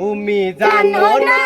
তুমি জানো না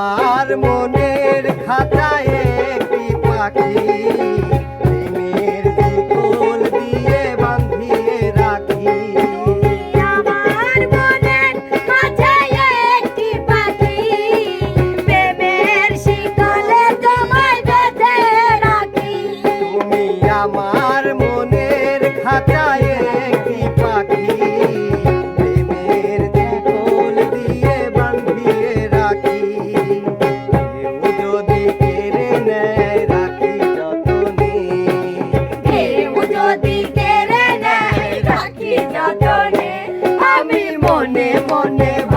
আমার মন never.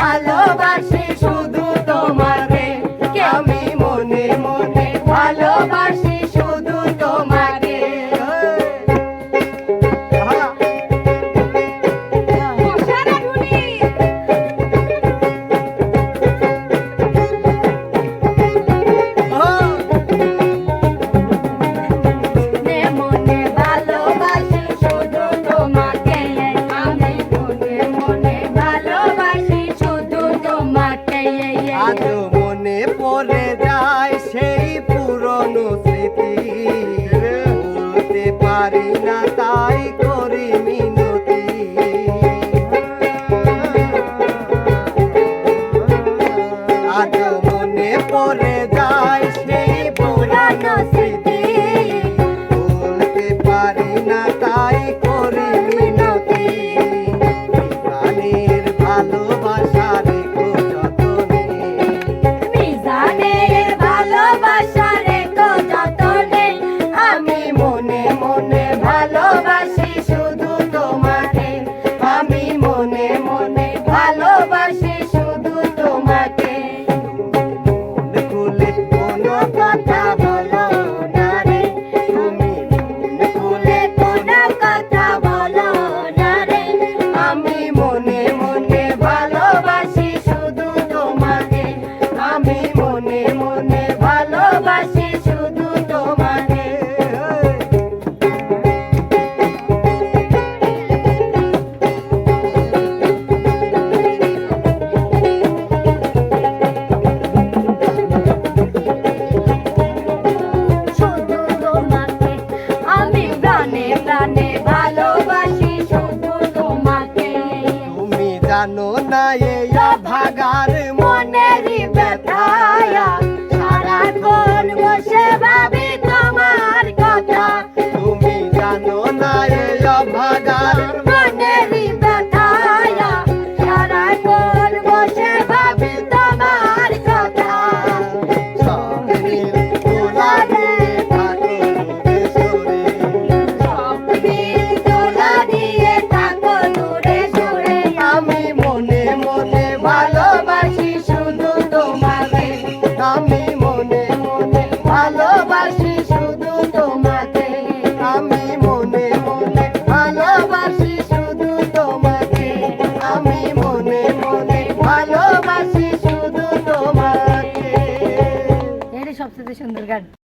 যায় সেই নাই ভাগার মনের ব্যথায়। সারা কোন বসে ভাব Andergan.